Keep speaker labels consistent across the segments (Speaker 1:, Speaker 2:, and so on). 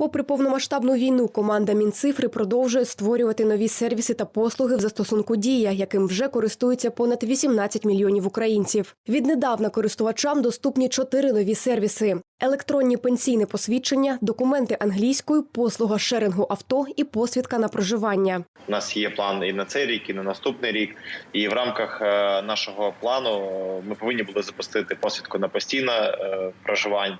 Speaker 1: Попри повномасштабну війну, команда Мінцифри продовжує створювати нові сервіси та послуги в застосунку Дія, яким вже користуються понад 18 мільйонів українців. Віднедавна користувачам доступні чотири нові сервіси: електронні пенсійне посвідчення, документи англійською, послуга шерингу авто і посвідка на проживання.
Speaker 2: У нас є план і на цей рік, і на наступний рік. І в рамках е, нашого плану е, ми повинні були запустити посвідку на постійне е, проживання.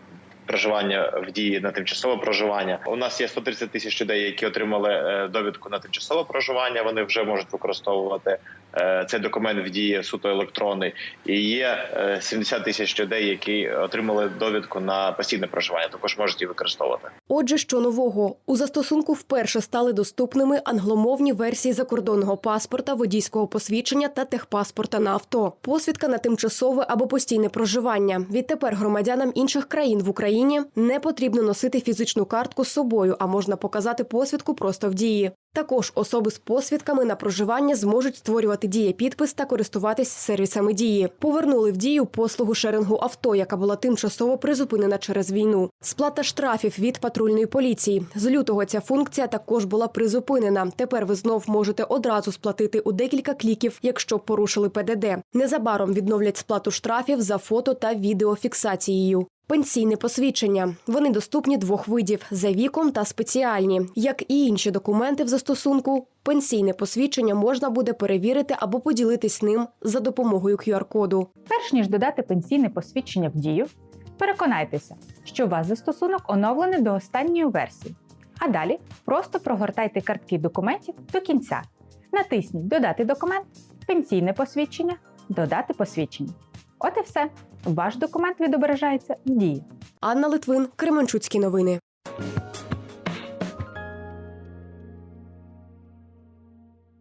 Speaker 2: Проживання в дії на тимчасове проживання. У нас є 130 тисяч людей, які отримали е, довідку на тимчасове проживання. Вони вже можуть використовувати е, цей документ в дії суто електронний. І є е, 70 тисяч людей, які отримали довідку на постійне проживання. Також можуть її використовувати.
Speaker 1: Отже, що нового у застосунку вперше стали доступними англомовні версії закордонного паспорта, водійського посвідчення та техпаспорта на авто, посвідка на тимчасове або постійне проживання. Відтепер громадянам інших країн в Україні не потрібно носити фізичну картку з собою, а можна показати посвідку просто в дії. Також особи з посвідками на проживання зможуть створювати діє підпис та користуватись сервісами дії. Повернули в дію послугу шерингу авто, яка була тимчасово призупинена через війну. Сплата штрафів від патрульної поліції. З лютого ця функція також була призупинена. Тепер ви знов можете одразу сплатити у декілька кліків, якщо порушили ПДД. Незабаром відновлять сплату штрафів за фото та відеофіксацією. Пенсійне посвідчення. Вони доступні двох видів за віком та спеціальні. Як і інші документи в застосунку, пенсійне посвідчення можна буде перевірити або поділитись ним за допомогою QR-коду.
Speaker 3: Перш ніж додати пенсійне посвідчення в дію, переконайтеся, що у вас застосунок оновлений до останньої версії. А далі просто прогортайте картки документів до кінця. Натисніть Додати документ, пенсійне посвідчення, додати посвідчення. От і все. Ваш документ відображається в дії.
Speaker 1: Анна Литвин, Кременчуцькі новини.